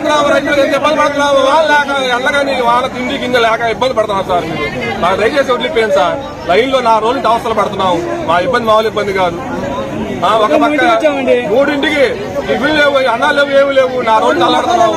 ఎంత రైతులు ఎంత ఇబ్బంది పడుతున్నావు వాళ్ళు లేక ఎండగాని వాళ్ళ తిండి గింజ లేక ఇబ్బంది పడుతున్నావు సార్ మీరు నాకు దయచేసి వదిలిపోయాను సార్ రైల్లో నా రోజులు అవసరం పడుతున్నాం మా ఇబ్బంది మామూలు ఇబ్బంది కాదు ఒక పక్క మూడింటికి ఇవి లేవు అన్నాలు లేవు ఏమి లేవు నా రోజులు అల్లాడుతున్నాం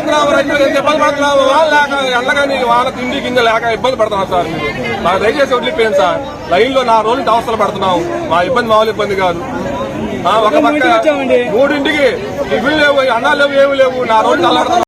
ఎంత ఎల్లాడుతున్నాము రైతులు ఎంత ఇబ్బంది పడుతున్నాము వాళ్ళు లేక ఎండగాని వాళ్ళ తిండి గింజ లేక ఇబ్బంది పడుతున్నాం సార్ మీరు. మాకు దయచేసి వదిలిపోయాను సార్. లైన్లో నా రోజులు అవసరం పడుతున్నాం మా ఇబ్బంది మామూలు ఇబ్బంది కాదు. ఒక పక్క మూడింటికి టిఫిన్ లేవు అన్నాలు లేవు ఏమి లేవు. నా రోజులు అల్లాడుతున్నాం